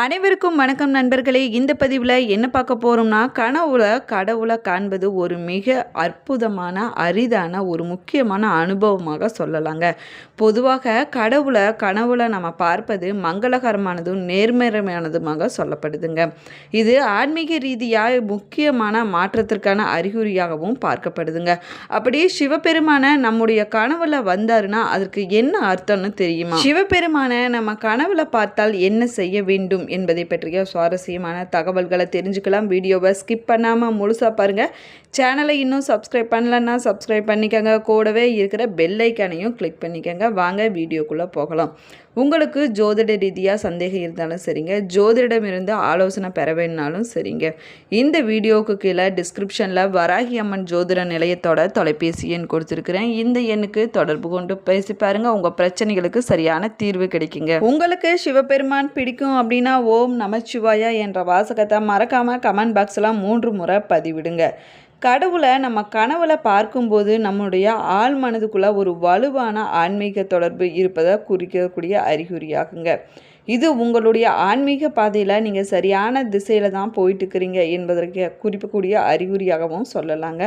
அனைவருக்கும் வணக்கம் நண்பர்களே. இந்த பதிவில் என்ன பார்க்க போகிறோம்னா கனவுல கடவுளை காண்பது ஒரு மிக அற்புதமான அரிதான ஒரு முக்கியமான அனுபவமாக சொல்லலாங்க. பொதுவாக கடவுளை கனவுல நம்ம பார்ப்பது மங்களகரமானதும் நேர்மறையானதுமாக சொல்லப்படுதுங்க. இது ஆன்மீக ரீதியாக முக்கியமான மாற்றத்திற்கான அறிகுறியாகவும் பார்க்கப்படுதுங்க. அப்படியே சிவபெருமான நம்முடைய கனவுல வந்தாருன்னா அதற்கு என்ன அர்த்தம்னு தெரியுமா? சிவபெருமான நம்ம கனவுல பார்த்தால் என்ன செய்ய வேண்டும்? என்பதை பற்றிய சுவாரஸ்யமான தகவல்களை தெரிஞ்சுக்கலாம். வீடியோவை ஸ்கிப் பண்ணாமல் முழுசாக பாருங்கள் சேனலை இன்னும் சப்ஸ்கிரைப் பண்ணலன்னா சப்ஸ்கிரைப் பண்ணிக்கோங்க. கூடவே இருக்கிற பெல் ஐக்கானையும் கிளிக் பண்ணிக்கோங்க. வாங்க வீடியோக்குள்ளே போகலாம். உங்களுக்கு ஜோதிட ரீதியாக சந்தேகம் இருந்தாலும் சரிங்க. ஜோதிடமிருந்து ஆலோசனை பெற வேணுனாலும் சரிங்க. இந்த வீடியோவுக்கு கீழே டிஸ்கிரிப்ஷனில் வராகி அம்மன் ஜோதிட நிலையத்தோட தொலைபேசி எண் கொடுத்துருக்குறேன். இந்த எண்ணுக்கு தொடர்பு கொண்டு பேசி பாருங்கள் உங்கள் பிரச்சனைகளுக்கு சரியான தீர்வு கிடைக்குங்க. உங்களுக்கு சிவபெருமான் பிடிக்கும் அப்படின்னா ஓம் நமச்சிவாயா என்ற வாசகத்தை மறக்காமல் கமெண்ட் பாக்ஸ்லாம் மூன்று முறை பதிவிடுங்க. கடவுளை நம்ம கனவுல பார்க்கும்போது நம்முடைய ஆள் மனதுக்குள்ள ஒரு வலுவான ஆன்மீக தொடர்பு இருப்பதை குறிக்கக்கூடிய அறிகுறியாகுங்க இது உங்களுடைய ஆன்மீக பாதையில் நீங்கள் சரியான திசையில் தான் போயிட்டுருக்கிறீங்க என்பதற்கு குறிப்பிடக்கூடிய அறிகுறியாகவும் சொல்லலாங்க.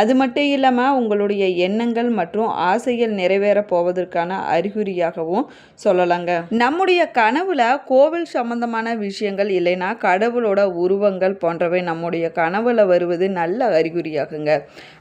அது மட்டும் இல்லாமல் உங்களுடைய எண்ணங்கள் மற்றும் ஆசைகள் நிறைவேற போவதற்கான அறிகுறியாகவும் சொல்லலாங்க. நம்முடைய கனவுல கோவில் சம்பந்தமான விஷயங்கள் இல்லைன்னா கடவுளோட உருவங்கள் போன்றவை நம்முடைய கனவுல வருவது நல்ல அறிகுறியாகுங்க.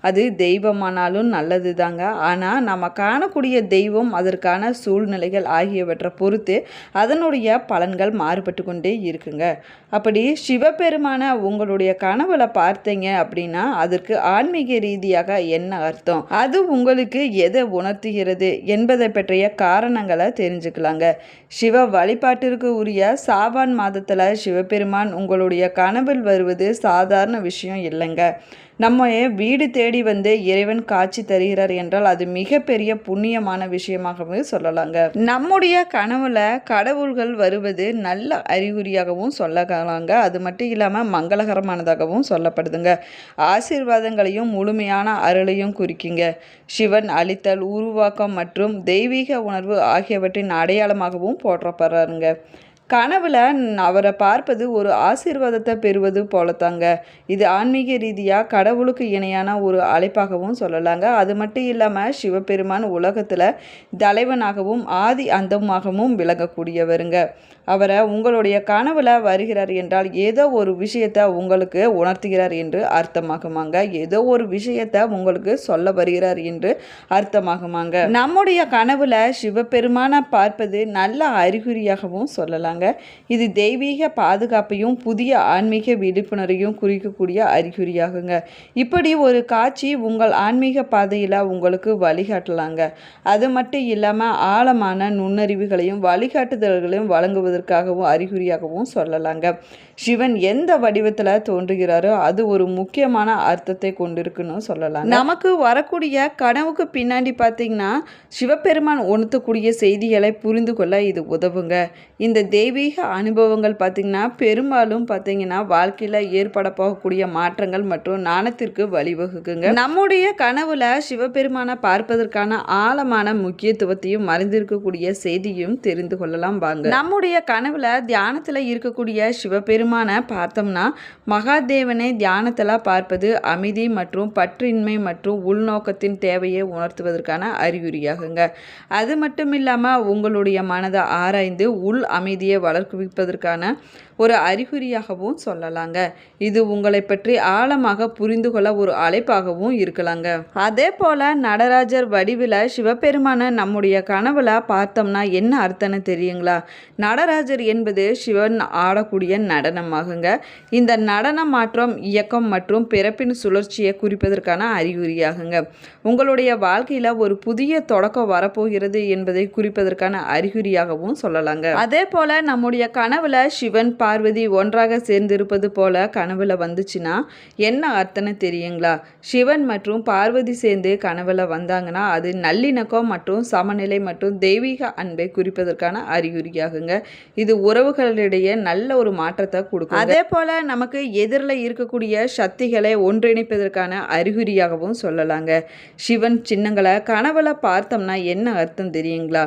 அது தெய்வமானாலும் நல்லது தாங்க ஆனால் நம்ம காணக்கூடிய தெய்வம் அதற்கான சூழ்நிலைகள் ஆகியவற்றை பொறுத்து அதனுடைய பலன்கள் மாறுபட்டு கொண்டே இருக்குங்க. அப்படி சிவபெருமான உங்களுடைய கனவுல பார்த்தீங்க அப்படின்னா அதற்கு ஆன்மீக ரீதியாக என்ன அர்த்தம்? அது உங்களுக்கு எதை உணர்த்துகிறது என்பதை பற்றிய காரணங்களை தெரிஞ்சுக்கலாங்க. சிவ வழிபாட்டிற்கு உரிய சாவான் மாதத்தில் சிவபெருமான் உங்களுடைய கனவில் வருவது சாதாரண விஷயம் இல்லைங்க. நம்ம வீடு தேடி வந்து இறைவன் காட்சி தருகிறார் என்றால் அது மிகப்பெரிய புண்ணியமான விஷயமாகவே சொல்லலாங்க. நம்முடைய கனவுல கடவுள்கள் வருவது நல்ல அறிகுறியாகவும் சொல்லலாங்க. அது மட்டும் இல்லாமல் மங்களகரமானதாகவும் சொல்லப்படுதுங்க. ஆசீர்வாதங்களையும் முழுமையான அருளையும் குறிக்குங்க. சிவன் அளித்தல் உருவாக்கம் மற்றும் தெய்வீக உணர்வு ஆகியவற்றின் அடையாளமாகவும் போற்றப்படுறாருங்க. கனவுல அவரை பார்ப்பது ஒரு ஆசீர்வாதத்தை பெறுவது போலத்தாங்க. இது ஆன்மீக ரீதியாக கடவுளுக்கு இணையான ஒரு அழைப்பாகவும் சொல்லலாங்க. அது மட்டும் இல்லாமல் சிவபெருமான் உலகத்தில் தலைவனாகவும் ஆதி அந்தமாகவும் விளங்கக்கூடியவருங்க. அவரை உங்களுடைய கனவுல வருகிறார் என்றால் ஏதோ ஒரு விஷயத்தை உங்களுக்கு உணர்த்துகிறார் என்று அர்த்தமாகுமாங்க. ஏதோ ஒரு விஷயத்தை உங்களுக்கு சொல்ல வருகிறார் என்று அர்த்தமாகுமாங்க. நம்முடைய கனவுல சிவபெருமான பார்ப்பது நல்ல அறிகுறியாகவும் சொல்லலாங்க. இது தெய்வீக பாதுகாப்பையும் புதிய ஆன்மீக விழிப்புணர்வையும் குறிக்கக்கூடிய அறிகுறியாகுங்க. இப்படி ஒரு காட்சி உங்கள் ஆன்மீக பாதையில் உங்களுக்கு வழிகாட்டலாங்க. அது மட்டும் இல்லாமல் ஆழமான நுண்ணறிவுகளையும் வழிகாட்டுதல்களையும் வழங்குவதற்காகவும் அறிகுறியாகவும் சொல்லலாங்க. சிவன் எந்த வடிவத்தில் தோன்றுகிறாரோ அது ஒரு முக்கியமான அர்த்தத்தை கொண்டிருக்குன்னு சொல்லலாம் நமக்கு வரக்கூடிய கனவுக்கு பின்னாடி பார்த்தீங்கன்னா சிவபெருமான் உணர்த்தக்கூடிய செய்திகளை புரிந்து கொள்ள இது உதவுங்க. இந்த தெய்வீக அனுபவங்கள் பார்த்திங்கன்னா பெரும்பாலும் பார்த்தீங்கன்னா வாழ்க்கையில் ஏற்பட போகக்கூடிய மாற்றங்கள் மற்றும் நாணத்திற்கு வழிவகுக்குங்க. நம்முடைய கனவுல சிவபெருமானை பார்ப்பதற்கான ஆழமான முக்கியத்துவத்தையும் மறைந்திருக்கக்கூடிய செய்தியும் தெரிந்து கொள்ளலாம் வாங்க. நம்முடைய கனவுல தியானத்தில் இருக்கக்கூடிய சிவபெருமானை பார்த்தோம்னா மகாதேவனை தியானத்தில் பார்ப்பது அமைதி மற்றும் பற்றின்மை மற்றும் உள்நோக்கத்தின் தேவையை உணர்த்துவதற்கான அறிகுறியாகுங்க. அது மட்டும் இல்லாமல் உங்களுடைய மனதை ஆராய்ந்து உள் அமைதியை வளர்க்குவிப்பதற்கான ஒரு அறிகுறியாகவும் சொல்லலாங்க. இது உங்களை பற்றி ஆழமாக புரிந்து கொள்ள ஒரு அழைப்பாகவும் இருக்கலாங்க. அதே போல நடராஜர் வடிவில் சிவபெருமான நம்முடைய கனவுல பார்த்தோம்னா என்ன அர்த்தம்னு தெரியுங்களா? நடராஜர் என்பது சிவன் ஆடக்கூடிய நடனமாகுங்க. இந்த நடன மாற்றம் இயக்கம் மற்றும் பிறப்பின் சுழற்சியை குறிப்பதற்கான அறிகுறியாகுங்க. உங்களுடைய வாழ்க்கையில் ஒரு புதிய தொடக்கம் வரப்போகிறது என்பதை குறிப்பதற்கான அறிகுறியாகவும் சொல்லலாங்க. அதே போல நம்முடைய கனவுல சிவன் பார்வதி ஒன்றாக சேர்ந்திருப்பது போல கனவுல வந்துச்சுன்னா என்ன அர்த்தம்னு தெரியுங்களா? சிவன் மற்றும் பார்வதி சேர்ந்து கனவுல வந்தாங்கன்னா அது நல்லிணக்கம் மற்றும் சமநிலை மற்றும் தெய்வீக அன்பை குறிப்பதற்கான அறிகுறியாகுங்க. இது உறவுகளிடையே நல்ல ஒரு மாற்றத்தை கொடுக்கும் அதே போல நமக்கு எதிரில் இருக்கக்கூடிய சக்திகளை ஒன்றிணைப்பதற்கான அறிகுறியாகவும் சொல்லலாங்க. சிவன் சின்னங்களை கனவுல பார்த்தோம்னா என்ன அர்த்தம் தெரியுங்களா?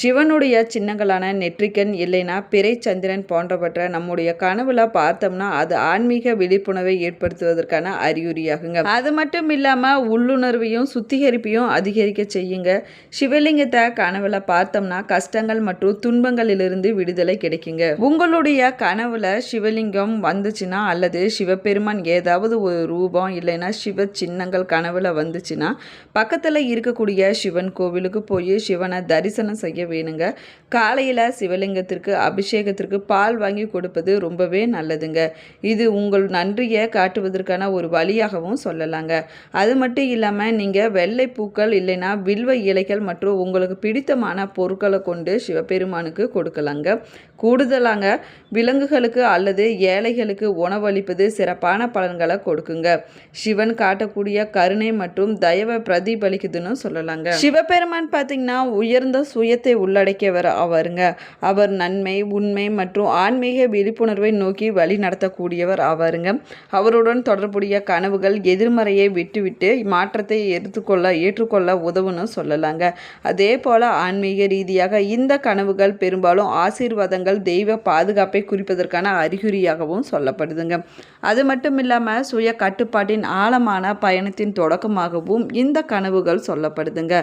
சிவனுடைய சின்னங்களான நெற்றிக்கண் இல்லைனா பிறை சந்திரன் போன்றவற்றை நம்முடைய கனவுல பார்த்தோம்னா அது ஆன்மீக விழிப்புணர்வை ஏற்படுத்துவதற்கான அறிகுறியாகுங்க. அது மட்டும் இல்லாமல் உள்ளுணர்வையும் சுத்திகரிப்பையும் அதிகரிக்க செய்யுங்க. சிவலிங்கத்தை கனவுல பார்த்தோம்னா கஷ்டங்கள் மற்றும் துன்பங்களிலிருந்து விடுதலை கிடைக்குங்க. உங்களுடைய கனவுல சிவலிங்கம் வந்துச்சுன்னா அல்லது சிவபெருமான் ஏதாவது ஒரு ரூபம் இல்லைன்னா சிவ சின்னங்கள் கனவுல வந்துச்சுன்னா பக்கத்தில் இருக்கக்கூடிய சிவன் கோவிலுக்கு போய் சிவனை தரிசனம் செய்ய வேணுங்க. காலையில் சிவலிங்கத்திற்கு அபிஷேகத்திற்கு பால் வாங்கி கொடுப்பது ரொம்பவே நல்லதுங்க. இது உங்கள் நன்றியை காட்டுவதற்கான ஒரு வழியாகவும் சொல்லலாங்க. அது மட்டும் இல்லாமல் நீங்கள் வெள்ளை பூக்கள் இல்லைன்னா வில்வ இலைகள் மற்றும் உங்களுக்கு பிடித்தமான பொருட்களை கொண்டு சிவபெருமானுக்கு கொடுக்கலாங்க. கூடுதலாங்க விலங்குகளுக்கு அல்லது ஏழைகளுக்கு உணவளிப்பது சிறப்பான பலன்களை கொடுக்குங்க. சிவன் காட்டக்கூடிய கருணை மற்றும் தயவை பிரதிபலிக்குதுன்னு சொல்லலாங்க. சிவபெருமான் பார்த்தீங்கன்னா உயர்ந்த சுயத்தை உள்ளடக்கியவர் அவருங்க. அவர் நன்மை உண்மை மற்றும் ஆன்மீக விழிப்புணர்வை நோக்கி வழி நடத்தக்கூடியவர் அவருங்க. அவருடன் தொடர்புடைய கனவுகள் எதிர்மறையை விட்டுவிட்டு மாற்றத்தை எடுத்துக்கொள்ள ஏற்றுக்கொள்ள உதவுன்னு சொல்லலாங்க. அதே போல ஆன்மீக ரீதியாக இந்த கனவுகள் பெரும்பாலும் ஆசீர்வாதங்கள் தெய்வ பாதுகாப்பை குறிப்பதற்கான அறிகுறியாகவும் சொல்லப்படுதுங்க. அது மட்டும் இல்லாமல் சுய கட்டுப்பாட்டின் ஆழமான பயணத்தின் தொடக்கமாகவும் இந்த கனவுகள் சொல்லப்படுதுங்க.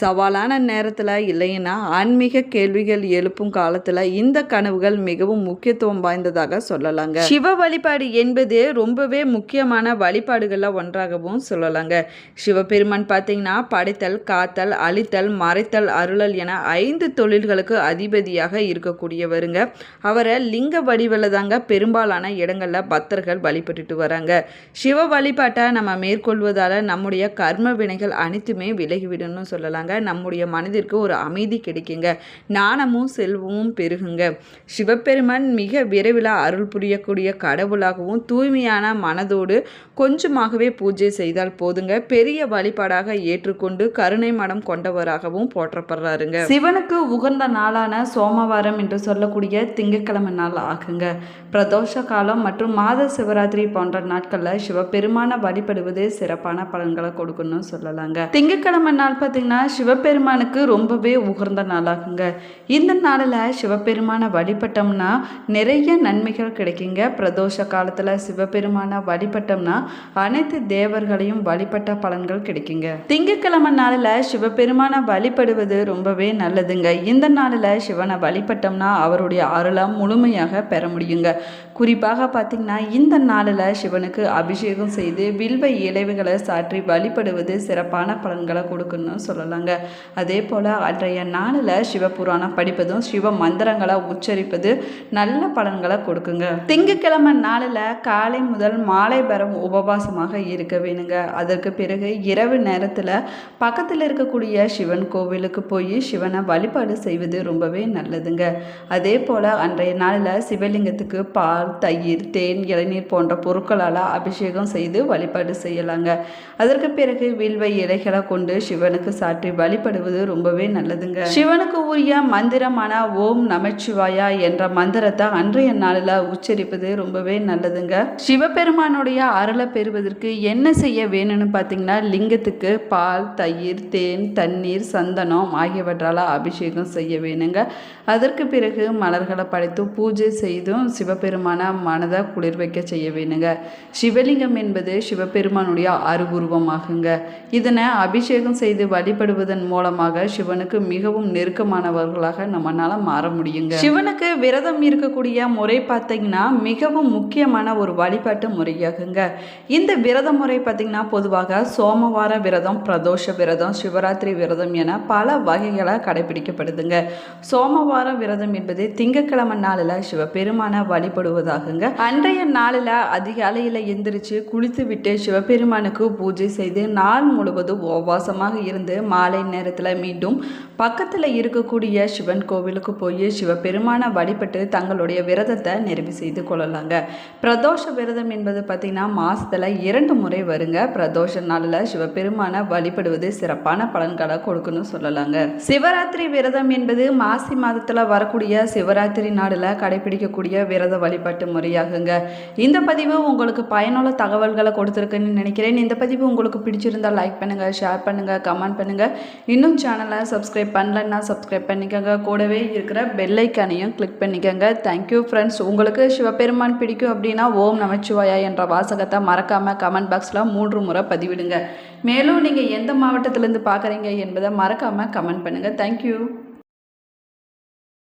சவாலான நேரத்தில் இல்லைன்னா ஆன்மீக கேள்விகள் எழுப்பும் காலத்தில் இந்த கனவுகள் மிகவும் முக்கியத்துவம் வாய்ந்ததாக சொல்லலாங்க. சிவ வழிபாடு என்பது ரொம்பவே முக்கியமான வழிபாடுகளில் ஒன்றாகவும் சொல்லலாங்க. சிவபெருமான் பார்த்தீங்கன்னா படைத்தல் காத்தல் அழித்தல் மறைத்தல் அருளல் என ஐந்து தொழில்களுக்கு அதிபதியாக இருக்கக்கூடியவருங்க. அவரை லிங்க வடிவில் தாங்க பெரும்பாலான இடங்களில் பக்தர்கள் வழிபட்டுட்டு வராங்க. சிவ வழிபாட்டை நம்ம மேற்கொள்வதால் நம்முடைய கர்ம வினைகள் அனைத்துமே விலகிவிடும்னு சொல்லலாங்க. நம்முடைய மனதிற்கு ஒரு அமைதி கிடைக்குங்க. ஞானமும் செல்வமும் பெருகுங்க. சிவபெருமான் மிக விரைவில் அருள் புரியக்கூடிய கடவுளாகவும் தூய்மையான மனதோடு கொஞ்சமாகவே பூஜை செய்தால் போதுங்க. பெரிய வழிபாடாக ஏற்றுக்கொண்டு கருணை மடம் கொண்டவராகவும் போற்றப்படுறாருங்க. சிவனுக்கு உகந்த நாளான சோமவாரம் என்று சொல்லக்கூடிய திங்கட்கிழமை நாள் ஆகுங்க. பிரதோஷ காலம் மற்றும் மாத சிவராத்திரி போன்ற நாட்களில் சிவபெருமானை வழிபடுவது சிறப்பான பலன்களை கொடுக்கணும்னு சொல்லலாங்க. திங்கட்கிழமை நாள் பார்த்தீங்கன்னா சிவபெருமானுக்கு ரொம்பவே உகர்ந்த நாளாகுங்க. இந்த நாளில் சிவபெருமானை வழிபட்டோம்னா நிறைய நன்மைகள் கிடைக்குங்க. பிரதோஷ காலத்தில் சிவபெருமானை வழிபட்டோம்னா அனைத்து தேவர்களையும் வழிபட்ட பலன்கள் கிடைக்குங்க. திங்கட்கிழமை நாளில் சிவபெருமானை வழிபடுவது ரொம்பவே நல்லதுங்க. இந்த நாளில் சிவனை வழிபட்டோம்னா அவருடைய அருளை முழுமையாக பெற முடியுங்க. குறிப்பாக பார்த்திங்கன்னா இந்த நாளில் சிவனுக்கு அபிஷேகம் செய்து வில்வ இலைவுகளை சாற்றி வழிபடுவது சிறப்பான பலன்களை கொடுக்கணும்னு சொல்லலாங்க. அதே போல் அன்றைய நாளில் சிவபுராணம் படிப்பதும் சிவ மந்திரங்களை உச்சரிப்பது நல்ல பல பலன்களை கொடுக்குங்க. திங்கக்கிழமை நாளில் காலை முதல் மாலை வரும் உபவாசமாக இருக்க வேணுங்க. அதற்கு பிறகு இரவு நேரத்தில் பக்கத்தில் இருக்கக்கூடிய சிவன் கோவிலுக்கு போய் சிவனை வழிபாடு செய்வது ரொம்பவே நல்லதுங்க. அதே போல் அன்றைய நாளில் சிவலிங்கத்துக்கு பால் தயிர் தேன் இளநீர் போன்ற பொருட்களால் அபிஷேகம் செய்து வழிபாடு செய்யலாங்க. அதற்கு பிறகு வில்வை இலைகளை கொண்டு சிவனுக்கு சாற்றி வழிபடுவது ரொம்பவே நல்லதுங்க. சிவனுக்கு உரிய மந்திரமான ஓம் நமச்சிவாயா என்ற மந்திரத்தை அன்று அன்றைய நாளில் உச்சரிப்பது ரொம்பவே நல்லதுங்க. சிவபெருமானுடைய அருளை பெறுவதற்கு என்ன செய்ய வேணும்னு பார்த்தீங்கன்னா லிங்கத்துக்கு பால் தயிர் தேன் தண்ணீர் சந்தனம் ஆகியவற்றால் அபிஷேகம் செய்ய வேணுங்க. அதற்கு பிறகு மலர்களை படைத்து பூஜை செய்தும் சிவபெருமான மனதை குளிர் வைக்க செய்ய வேணுங்க. சிவலிங்கம் என்பது சிவபெருமானுடைய அருவுருவமாகுங்க. இதனை அபிஷேகம் செய்து வழிபடுவதன் மூலமாக சிவனுக்கு மிகவும் நெருக்கமானவர்களாக நம்மளால் மாற முடியுங்க. சிவனுக்கு விரதம் இருக்கக்கூடிய முறை பார்த்தீங்கன்னா மிகவும் முக்கியமான ஒரு வழிபாட்டு முறையாகுங்க. இந்த விரத முறை பார்த்தீங்கன்னா பொதுவாக சோமவார விரதம் பிரதோஷ விரதம் சிவராத்திரி விரதம் என பல வகைகளாக கடைபிடிக்கப்படுதுங்க. சோமவார விரதம் என்பது திங்கக்கிழமை நாளில் சிவபெருமானை வழிபடுவதாகுங்க. அன்றைய நாளில் அதிகாலையில் எந்திரிச்சு குளித்து விட்டு சிவபெருமானுக்கு பூஜை செய்து நாள் முழுவதும் உபவாசமாக இருந்து மாலை நேரத்தில் மீண்டும் பக்கத்தில் இருக்கக்கூடிய சிவன் கோவிலுக்கு போய் சிவபெருமானை வழிபட்டு தங்களுடைய விரதத்தை நிறைவு செய்து கொள்ளலாங்க. பிரதோஷ விரதம் என்பது பார்த்திங்கன்னா மாதத்தில் இரண்டு முறை வருங்க. பிரதோஷ நாளில் சிவபெருமானை வழிபடுவது சிறப்பான பலன்களை கொடுக்கணும்னு சொல்லலாங்க. சிவராத்திரி விரதம் என்பது மாசி மாதத்தில் வரக்கூடிய சிவராத்திரி நாளில் கடைபிடிக்கக்கூடிய விரத வழிபாட்டு முறையாகுங்க. இந்த பதிவு உங்களுக்கு பயனுள்ள தகவல்களை கொடுத்துருக்குன்னு நினைக்கிறேன். இந்த பதிவு உங்களுக்கு பிடிச்சிருந்தால் லைக் பண்ணுங்கள் ஷேர் பண்ணுங்கள் கமெண்ட் பண்ணுங்கள் இன்னும் சேனலை சப்ஸ்கிரைப் பண்ணலன்னா சப்ஸ்கிரைப் பண்ணிக்கோங்க. கூடவே இருக்கிற பெல்லைக்கானையும் கிளிக் பண்ணிக்கோங்க. தேங்க்யூ ஃப்ரெண்ட்ஸ் உங்களுக்கு சிவபெருமான் பிடிக்கும் அப்படின்னா ஓம் நமச்சிவாயா என்ற வாசகத்தை மறக்காமல் கமெண்ட் பாக்ஸில் மூன்று முறை பதிவிடுங்க. மேலும் நீங்கள் எந்த மாவட்டத்திலேருந்து பார்க்குறீங்க என்பதை மறக்காமல் கமெண்ட் பண்ணுங்கள் தேங்க்யூ